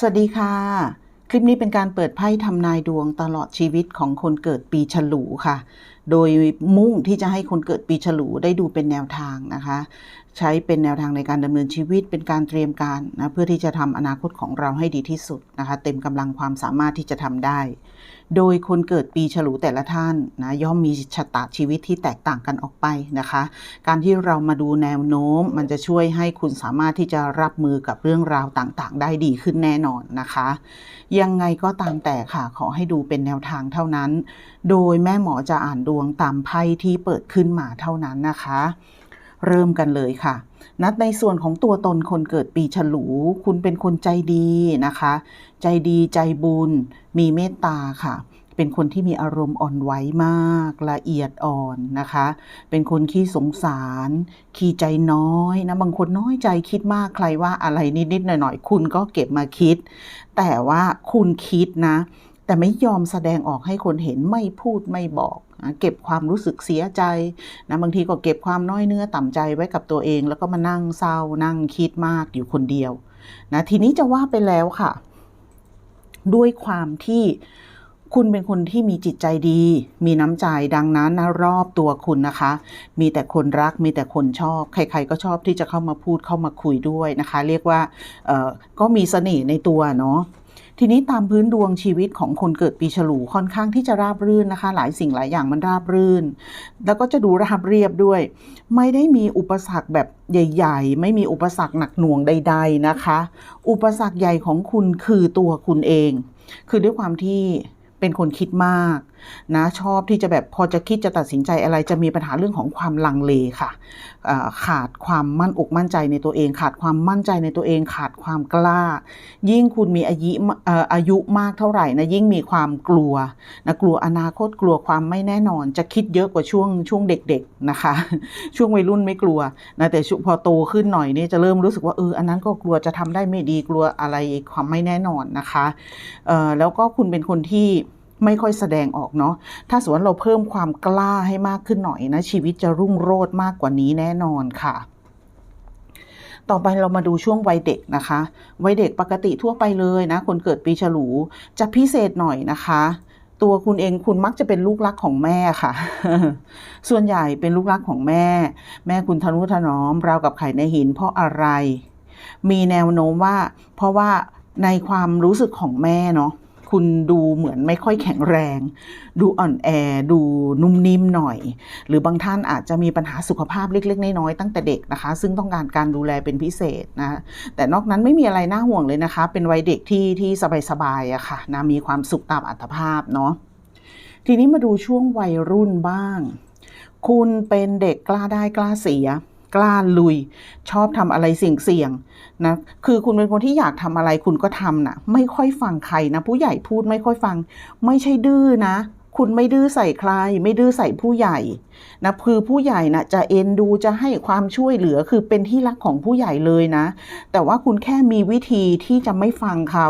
สวัสดีค่ะ คลิปนี้เป็นการเปิดไพ่ทำนายดวงตลอดชีวิตของคนเกิดปีฉลูค่ะ โดยมุ่งที่จะให้คนเกิดปีฉลูได้ดูเป็นแนวทางนะคะ ใช้เป็นแนวทางในการดำเนินชีวิตเป็นการเตรียมการนะเพื่อที่จะทำอนาคตของเราให้ดีที่สุดนะคะ เต็มกำลังความสามารถที่จะทำได้ โดยคนเกิดปีฉลูแต่ละท่านนะย่อมมีชะตาชีวิตที่แตกต่างกันออกไปนะคะ การที่เรามาดูแนวโน้ม มันจะช่วยให้คุณสามารถที่จะรับมือกับเรื่องราวต่างๆ ได้ดีขึ้นแน่นอนนะคะ ยังไงก็ตามแต่ค่ะขอให้ดูเป็นแนวทางเท่านั้น โดยแม่หมอจะอ่านดวงตามไพ่ที่เปิดขึ้นมาเท่านั้นนะคะ เริ่มกันเลยค่ะ นัดในส่วนของตัวตนคนเกิดปีฉลู คุณเป็นคนใจดีนะคะ ใจดีใจบุญ มีเมตตาค่ะเป็นคนที่มีอารมณ์อ่อนไหวมากละเอียดอ่อนนะคะ เป็นคนขี้สงสาร ขี้ใจน้อยนะบางคนน้อยใจคิดมากใครว่าอะไรนิดๆหน่อยๆ คุณก็เก็บมาคิด แต่ว่าคุณคิดนะ แต่ไม่ยอมแสดงออกให้คนเห็นไม่พูดไม่บอก นะเก็บความรู้สึกเสียใจนะบางทีก็เก็บความน้อยเนื้อต่ำใจไว้กับตัวเอง แล้วก็มานั่งเศร้านั่งคิดมากอยู่คนเดียวนะทีนี้จะว่าไปแล้วค่ะ ด้วยความที่คุณเป็นคนที่มีจิตใจดี มีน้ำใจดังนั้นนะรอบตัวคุณนะคะ มีแต่คนรักมีแต่คนชอบ ใคร ๆ ก็ชอบที่จะเข้ามาพูดเข้ามาคุยด้วยนะคะ เรียกว่าก็มีเสน่ห์ในตัวเนาะ ทีนี้ตามพื้นดวงชีวิตของคนเกิดปีฉลูค่อนข้างที่จะราบรื่นนะคะ หลายสิ่งหลายอย่างมันราบรื่น แล้วก็จะดูราบเรียบด้วย ไม่ได้มีอุปสรรคแบบใหญ่ ๆ ไม่มีอุปสรรคหนักหน่วงใด ๆนะคะ อุปสรรคใหญ่ของคุณคือตัวคุณเอง คือด้วยความที่เป็นคนคิดมาก นะชอบที่จะแบบพอจะคิดจะตัดสินใจอะไร จะมีปัญหาเรื่องของความลังเลค่ะขาดความมั่นอกมั่นใจในตัวเอง ขาดความมั่นใจในตัวเอง ขาดความกล้า ยิ่งคุณมีอายุอายุมากเท่าไหร่นะยิ่งมีความกลัวนะกลัวอนาคตกลัวความไม่แน่นอน จะคิดเยอะกว่าช่วงช่วงเด็กๆนะคะ ช่วงวัยรุ่นไม่กลัวนะแต่พอโตขึ้นหน่อยนี่จะเริ่มรู้สึกว่าเอออันนั้นก็กลัวจะทำได้ไม่ดีกลัวอะไรความไม่แน่นอนนะคะแล้วก็คุณเป็นคนที่ ไม่ค่อยแสดงออกเนาะถ้าสมมติว่าเราเพิ่มความกล้าให้มากขึ้นหน่อยนะชีวิตจะรุ่งโรจน์มากกว่านี้แน่นอนค่ะต่อไปเรามาดูช่วงวัยเด็กนะคะ วัยเด็กปกติทั่วไปเลยนะ คนเกิดปีฉลูจะพิเศษหน่อยนะคะ ตัวคุณเองคุณมักจะเป็นลูกรักของแม่ค่ะ ส่วนใหญ่เป็นลูกรักของแม่ แม่คุณทนุถนอมราวกับไข่ในหินเพราะอะไร มีแนวโน้มว่า เพราะว่าในความรู้สึกของแม่เนาะ คุณดูเหมือนไม่ค่อยแข็งแรง ดูอ่อนแอ ดูนุ่มนิ่มหน่อย หรือบางท่านอาจจะมีปัญหาสุขภาพเล็ก ๆ น้อยๆตั้งแต่เด็กนะคะ ซึ่งต้องการการดูแลเป็นพิเศษนะ แต่นอกนั้นไม่มีอะไรน่าห่วงเลยนะคะ เป็นวัยเด็กที่ที่สบายๆอะค่ะนะมีความสุขตามอัตภาพเนาะทีนี้มาดูช่วงวัยรุ่นบ้าง คุณเป็นเด็กกล้าได้กล้าเสีย กล้าลุย ชอบทำอะไรเสี่ยงๆนะคือคุณเป็นคนที่อยากทำอะไรคุณก็ทำนะไม่ค่อยฟังใครนะ ผู้ใหญ่พูดไม่ค่อยฟัง ไม่ใช่ดื้อนะ คุณไม่ดื้อใส่ใคร ไม่ดื้อใส่ผู้ใหญ่นะคือผู้ใหญ่นะจะเอ็นดูจะให้ความช่วยเหลือคือเป็นที่รักของผู้ใหญ่เลยนะ แต่ว่าคุณแค่มีวิธีที่จะไม่ฟังเขา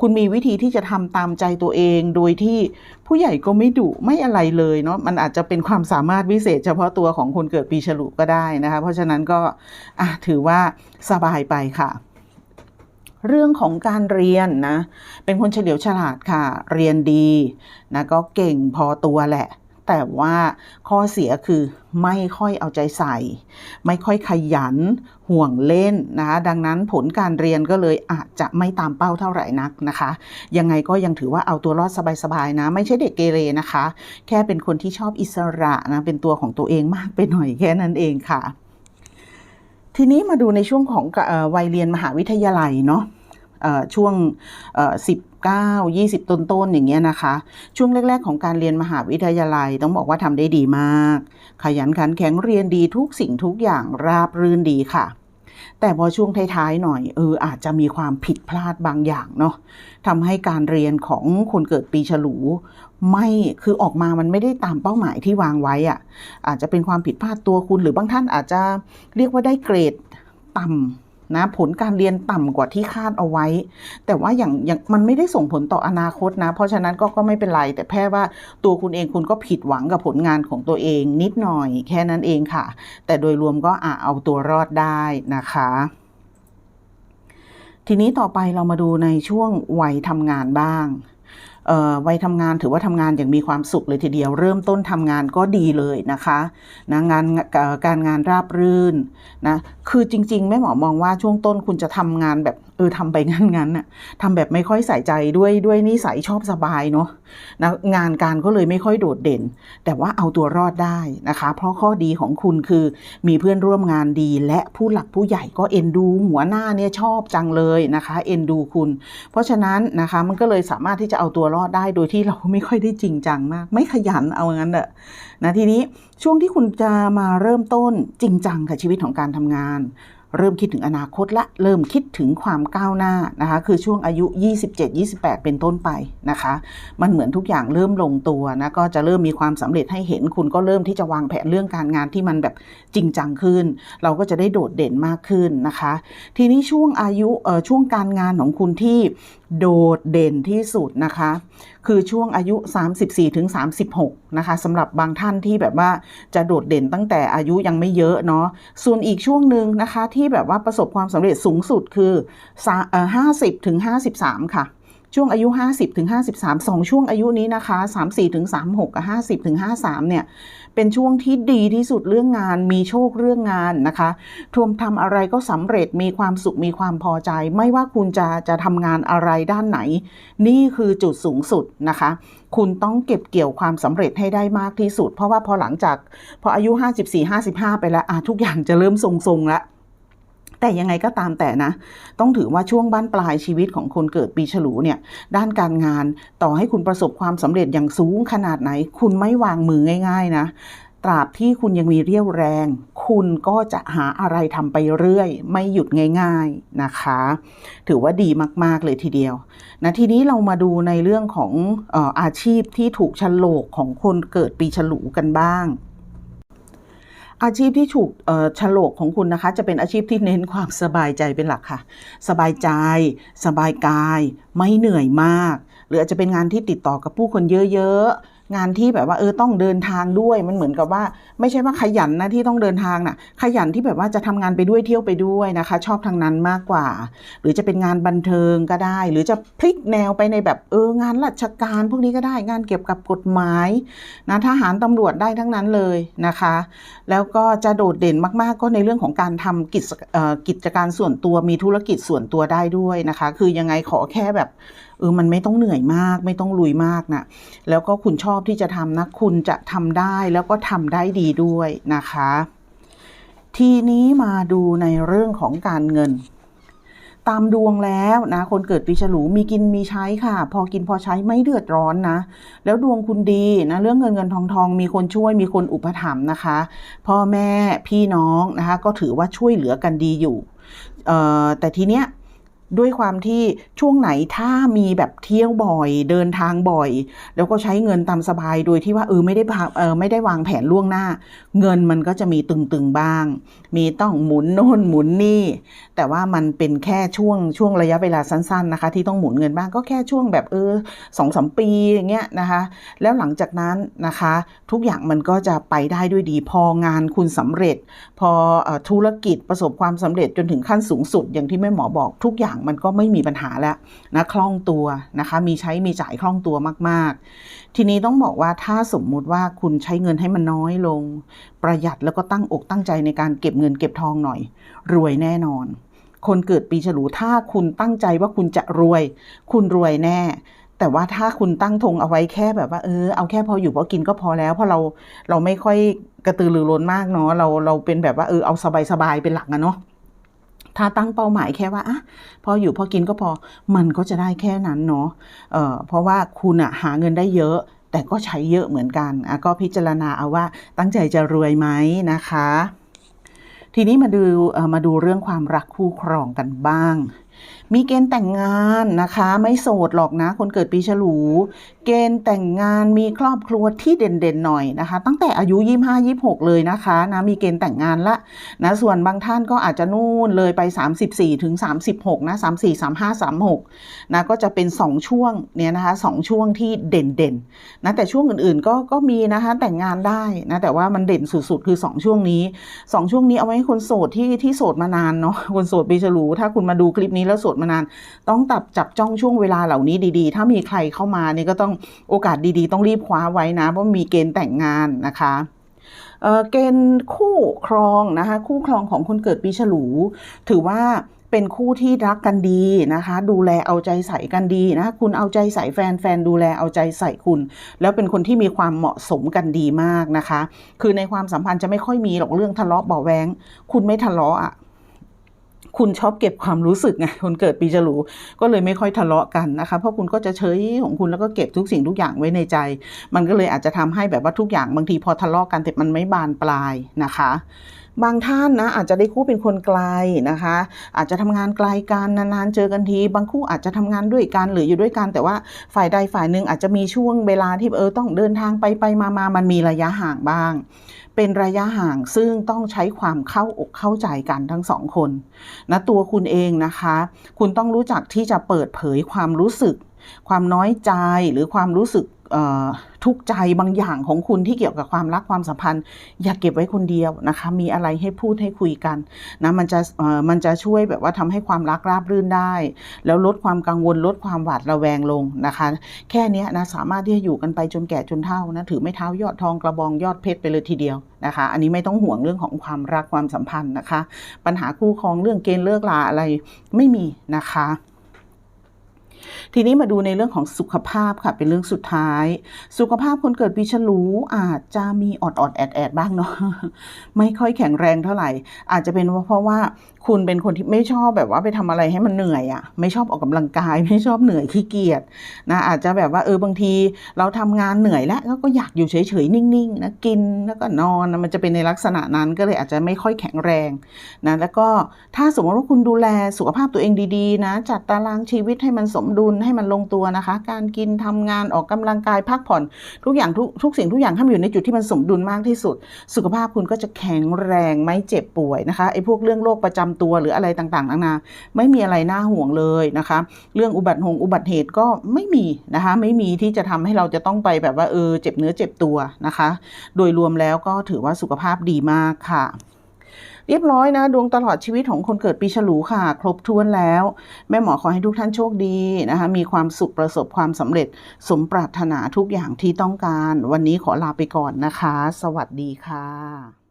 คุณมีวิธีที่จะทำตามใจตัวเอง โดยที่ผู้ใหญ่ก็ไม่ดุไม่อะไรเลยเนาะมันอาจจะเป็นความสามารถวิเศษ เฉพาะตัวของคนเกิดปีฉลูก็ได้นะคะ เพราะฉะนั้นก็อะถือว่าสบายไปค่ะ เรื่องของการเรียนนะ เป็นคนเฉลียวฉลาดค่ะ เรียนดีนะก็เก่งพอตัวแหละ แต่ว่าข้อเสียคือไม่ค่อยเอาใจใส่ ไม่ค่อยขยันห่วงเล่นนะคะดังนั้นผลการเรียนก็เลยอาจจะไม่ตามเป้าเท่าไหร่นักนะคะ ยังไงก็ยังถือว่าเอาตัวรอดสบายๆนะ ไม่ใช่เด็กเกเรนะคะ แค่เป็นคนที่ชอบอิสระนะเป็นตัวของตัวเองมากไปหน่อยแค่นั้นเองค่ะ ทีนี้มาดูในช่วงของวัยเรียนมหาวิทยาลัยเนาะช่วงสิบเก้ายี่สิบต้นอย่างเงี้ยนะคะ ช่วงแรก ๆ ของการเรียนมหาวิทยาลัยต้องบอกว่าทำได้ดีมาก ขยันขันแข็งเรียนดีทุกสิ่งทุกอย่างราบรื่นดีค่ะ แต่พอช่วงท้ายๆหน่อยเอออาจจะมีความผิดพลาดบางอย่างเนาะทำให้การเรียนของคนเกิดปีฉลู ไม่คือออกมามันไม่ได้ตามเป้าหมายที่วางไว้อะอาจจะเป็นความผิดพลาดตัวคุณ หรือบางท่านอาจจะเรียกว่าได้เกรดต่ำนะผลการเรียนต่ำกว่าที่คาดเอาไว้ แต่ว่าอย่างอย่างมันไม่ได้ส่งผลต่ออนาคตนะ เพราะฉะนั้นก็ก็ไม่เป็นไร แต่แค่ว่าตัวคุณเองคุณก็ผิดหวังกับผลงานของตัวเองนิดหน่อย แค่นั้นเองค่ะ แต่โดยรวมก็อะเอาตัวรอดได้นะคะ ทีนี้ต่อไปเรามาดูในช่วงวัยทำงานบ้าง วัยทำงานถือว่าทำงานอย่างมีความสุขเลยทีเดียว เริ่มต้นทำงานก็ดีเลยนะคะนะงานการงานราบรื่นนะคือจริง ๆ แม่หมอมองว่าช่วงต้นคุณจะทำงานแบบเออทำไปงั้นๆน่ะทำแบบไม่ค่อยใส่ใจด้วยด้วยนิสัยชอบสบายเนาะนะงานการก็เลยไม่ค่อยโดดเด่น แต่ว่าเอาตัวรอดได้นะคะ เพราะข้อดีของคุณคือมีเพื่อนร่วมงานดี และผู้หลักผู้ใหญ่ก็เอ็นดู หัวหน้าเนี่ยชอบจังเลยนะคะเอ็นดูคุณ เพราะฉะนั้นนะคะมันก็เลยสามารถที่จะเอาตัวรอดได้โดยที่เราไม่ค่อยได้จริงจังมาก ไม่ขยันเอางั้นแหละนะทีนี้ช่วงที่คุณจะมาเริ่มต้นจริงจังกับชีวิตของการทำงาน เริ่มคิดถึงอนาคตละเริ่มคิดถึงความก้าวหน้านะคะคือช่วงอายุ 27-28 เป็นต้นไปนะคะ มันเหมือนทุกอย่างเริ่มลงตัวนะก็จะเริ่มมีความสำเร็จให้เห็นคุณก็เริ่มที่จะวางแผนเรื่องการงานที่มันแบบจริงจังขึ้น เราก็จะได้โดดเด่นมากขึ้นนะคะ ทีนี้ช่วงอายุเอ่อช่วงการงานของคุณที่ โดดเด่นที่สุดนะคะ คือช่วงอายุ 34ถึง36 นะคะสำหรับบางท่านที่แบบว่าจะโดดเด่นตั้งแต่อายุยังไม่เยอะเนาะส่วนอีกช่วงหนึ่งนะคะที่แบบว่าประสบความสำเร็จสูงสุดคือสาเอ่อ50ถึง53 ค่ะ ช่วงอายุ 50ถึง53 2 ช่วงอายุนี้นะคะ 34ถึง36กับ50ถึง53 เนี่ย เป็นช่วงที่ดีที่สุดเรื่องงาน มีโชคเรื่องงานนะคะทวมทำอะไรก็สำเร็จมีความสุขมีความพอใจ ไม่ว่าคุณจะจะทำงานอะไรด้านไหน นี่คือจุดสูงสุดนะคะ คุณต้องเก็บเกี่ยวความสำเร็จให้ได้มากที่สุด เพราะว่าพอหลังจากพออายุ 54-55 ไปแล้วทุกอย่างจะเริ่มทรงๆแล้ว แต่ยังไงก็ตามแต่นะ ต้องถือว่าช่วงบ้านปลายชีวิตของคนเกิดปีฉลูเนี่ย ด้านการงานต่อให้คุณประสบความสำเร็จอย่างสูงขนาดไหน คุณไม่วางมือง่าย ๆ นะตราบที่คุณยังมีเรี่ยวแรง คุณก็จะหาอะไรทำไปเรื่อย ไม่หยุดง่าย ๆนะคะ ถือว่าดีมาก ๆ เลยทีเดียวนะทีนี้เรามาดูในเรื่องของอออาชีพที่ถูกฉลกของคนเกิดปีฉลูกันบ้าง อาชีพที่ถูกฉลกของคุณนะคะ จะเป็นอาชีพที่เน้นความสบายใจเป็นหลักค่ะ สบายใจ สบายกาย ไม่เหนื่อยมาก หรืออาจจะเป็นงานที่ติดต่อกับผู้คนเยอะๆ งานที่แบบว่าเออต้องเดินทางด้วยมันเหมือนกับว่า ไม่ใช่ว่าขยันนะที่ต้องเดินทางน่ะ ขยันที่แบบว่าจะทำงานไปด้วยเที่ยวไปด้วยนะคะ ชอบทางนั้นมากกว่า หรือจะเป็นงานบันเทิงก็ได้ หรือจะพลิกแนวไปในแบบเอองานราชการ พวกนี้ก็ได้งานเกี่ยวกับกฎหมายนะทหารตำรวจได้ทั้งนั้นเลยนะคะ แล้วก็จะโดดเด่นมาก ๆ ก็ในเรื่องของการทำกิจกิจการส่วนตัวมีธุรกิจส่วนตัวได้ด้วยนะคะ คือยังไงขอแค่แบบเออมันไม่ต้องเหนื่อยมาก ไม่ต้องลุยมากนะแล้วก็คุณชอบที่จะทำนะคุณจะทำได้แล้วก็ทำได้ดีด้วยนะคะ ทีนี้มาดูในเรื่องของการเงินตามดวงแล้วนะ คนเกิดปีฉลูมีกินมีใช้ค่ะ พอกินพอใช้ไม่เดือดร้อนนะ แล้วดวงคุณดีนะเรื่องเงินเงินทองทองมีคนช่วยมีคนอุปถัมภ์นะคะ พ่อแม่พี่น้องนะคะ ก็ถือว่าช่วยเหลือกันดีอยู่แต่ทีเนี้ย ด้วยความที่ช่วงไหนถ้ามีแบบเที่ยวบ่อยเดินทางบ่อย แล้วก็ใช้เงินตามสบายโดยที่ว่าเออไม่ได้เออไม่ได้วางแผนล่วงหน้า เงินมันก็จะมีตึงๆบ้าง มีต้องหมุนโน่นหมุนนี่ แต่ว่ามันเป็นแค่ช่วงช่วงระยะเวลาสั้น ๆนะคะ ที่ต้องหมุนเงินบ้างก็แค่ช่วงแบบเออสองสามปีอย่างเงี้ยนะคะ แล้วหลังจากนั้นนะคะ ทุกอย่างมันก็จะไปได้ด้วยดีพองานคุณสำเร็จพอออธุรกิจประสบความสำเร็จจนถึงขั้นสูงสุด อย่างที่แม่หมอบอกทุกอย่างมันก็ไม่มีปัญหาแล้วนะคล่องตัวนะคะมีใช้มีจ่ายคล่องตัวมาก ๆ ทีนี้ต้องบอกว่าถ้าสมมุติว่าคุณใช้เงินให้มันน้อยลง ประหยัดแล้วก็ตั้งอกตั้งใจในการเก็บเงินเก็บทองหน่อย รวยแน่นอน คนเกิดปีฉลูถ้าคุณตั้งใจว่าคุณจะรวย คุณรวยแน่แต่ว่าถ้าคุณตั้งธงเอาไว้แค่แบบว่าเออเอาแค่พออยู่พอกินก็พอแล้ว เพราะเราเราไม่ค่อยกระตือรือร้นมากเนาะเราเราเป็นแบบว่าเออเอาสบายสบายๆเป็นหลักอะเนาะ ถ้าตั้งเป้าหมายแค่ว่าอะพออยู่พอกินก็พอมันก็จะได้แค่นั้นเนาะเเพราะว่าคุณอะหาเงินได้เยอะแต่ก็ใช้เยอะเหมือนกันอะก็พิจารณาเอาว่าตั้งใจจะรวยไหมนะคะ ทีนี้มาดูมาดูเรื่องความรักคู่ครองกันบ้างมีเกณฑ์แต่งงานนะคะ ไม่โสดหรอกนะ คนเกิดปีฉลู เกณฑ์แต่งงานมีครอบครัวที่เด่นๆหน่อยนะคะ ตั้งแต่อายุ 25 26 เลยนะคะนะมีเกณฑ์แต่งงานละนะส่วนบางท่านก็อาจจะนู่นเลยไป 34ถึง36นะ34 35 36นะก็จะเป็น 2 ช่วงเนี่ยนะคะสองช่วงที่เด่นๆนะแต่ช่วงอื่นๆก็ก็มีนะคะแต่งงานได้นะแต่ว่ามันเด่นสุดๆ คือ 2 ช่วงนี้ 2 ช่วงนี้เอาไว้ให้คนโสดที่ที่โสดมานานเนาะคนโสดปีฉลู ถ้าคุณมาดูคลิปนี้แล้วโสดมานาน ต้องตับจับจ้องช่วงเวลาเหล่านี้ดีๆ ถ้ามีใครเข้ามาเนี่ยก็ต้องโอกาสดีๆ ต้องรีบคว้าไว้นะ เพราะมีเกณฑ์แต่งงานนะคะเเกณฑ์คู่ครองนะคะคู่ครองของคนเกิดปีฉลู ถือว่าเป็นคู่ที่รักกันดีนะคะ ดูแลเอาใจใส่กันดีนะคุณเอาใจใส่แฟนแฟนดูแลเอาใจใส่คุณ แล้วเป็นคนที่มีความเหมาะสมกันดีมากนะคะ คือในความสัมพันธ์จะไม่ค่อยมีหรอกเรื่องทะเลาะเบาแวงคุณไม่ทะเลาะอะ คุณชอบเก็บความรู้สึกไงคนเกิดปีฉลูก็เลยไม่ค่อยทะเลาะกันนะคะเพราะคุณก็จะเฉยของคุณแล้วก็เก็บทุกสิ่งทุกอย่างไว้ในใจ มันก็เลยอาจจะทำให้แบบว่าทุกอย่างบางทีพอทะเลาะกันแต่มันไม่บานปลายนะคะบางท่านนะอาจจะได้คู่เป็นคนไกลนะคะ อาจจะทำงานไกลกันนานๆเจอกันที บางคู่อาจจะทำงานด้วยกันหรืออยู่ด้วยกันแต่ว่าฝ่ายใดฝ่ายหนึ่งอาจจะมีช่วงเวลาที่เออต้องเดินทางไปไปมามามันมีระยะห่างบ้าง เป็นระยะห่างซึ่งต้องใช้ความเข้าอกเข้าใจกันทั้งสองคนนะตัวคุณเองนะคะ คุณต้องรู้จักที่จะเปิดเผยความรู้สึก ความน้อยใจหรือความรู้สึก ทุกใจบางอย่างของคุณที่เกี่ยวกับความรักความสัมพันธ์ อย่าเก็บไว้คนเดียวนะคะ มีอะไรให้พูดให้คุยกันนะมันจะมันจะช่วยแบบว่าทำให้ความรักราบรื่นได้ แล้วลดความกังวลลดความหวาดระแวงลงนะคะ แค่นี้นะสามารถที่จะอยู่กันไปจนแก่จนเฒ่านะถือไม่เท้ายอดทองกระบองยอดเพชรไปเลยทีเดียวนะคะ อันนี้ไม่ต้องห่วงเรื่องของความรักความสัมพันธ์นะคะ ปัญหาคู่ครองเรื่องเกณฑ์เลิกลาอะไรไม่มีนะคะ ทีนี้มาดูในเรื่องของสุขภาพค่ะ เป็นเรื่องสุดท้าย สุขภาพคนเกิดปีฉลูอาจจะมีอดอดแอดแอดบ้างเนาะไม่ค่อยแข็งแรงเท่าไหร่ อาจจะเป็นเพราะว่าคุณเป็นคนที่ไม่ชอบแบบว่าไปทำอะไรให้มันเหนื่อยอะ่ะ ไม่ชอบออกกำลังกาย ไม่ชอบเหนื่อยขี้เกียจนะอาจจะแบบว่าเออบางทีเราทำงานเหนื่อยแล้วก็อยากอยู่เฉยๆนิ่งๆนะกินแล้วก็นอนนะมันจะเป็นในลักษณะนั้นก็เลยอาจจะไม่ค่อยแข็งแรงนะแล้วก็ถ้าสมมติว่าคุณดูแลสุขภาพตัวเองดีๆ นะ จัดตารางชีวิตให้มันสมดุลให้มันลงตัวนะคะ การกินทำงานออกกำลังกายพักผ่อนทุกอย่างทุกทุกสิ่งทุกอย่างให้มันอยู่ในจุดที่มันสมดุลมากที่สุด สุขภาพคุณก็จะแข็งแรงไม่เจ็บป่วยนะคะไอ้พวกเรื่องโรคประจำตัวหรืออะไรต่างๆนานาไม่มีอะไรน่าห่วงเลยนะคะ เรื่องอุบัติหงอุบัติเหตุก็ไม่มีนะคะ ไม่มีที่จะทำให้เราจะต้องไปแบบว่าเออเจ็บเนื้อเจ็บตัวนะคะ โดยรวมแล้วก็ถือว่าสุขภาพดีมากค่ะ เรียบร้อยนะ ดวงตลอดชีวิตของคนเกิดปีฉลูค่ะ ครบถ้วนแล้ว แม่หมอขอให้ทุกท่านโชคดีนะคะ มีความสุขประสบความสำเร็จ สมปรารถนาทุกอย่างที่ต้องการ วันนี้ขอลาไปก่อนนะคะ สวัสดีค่ะ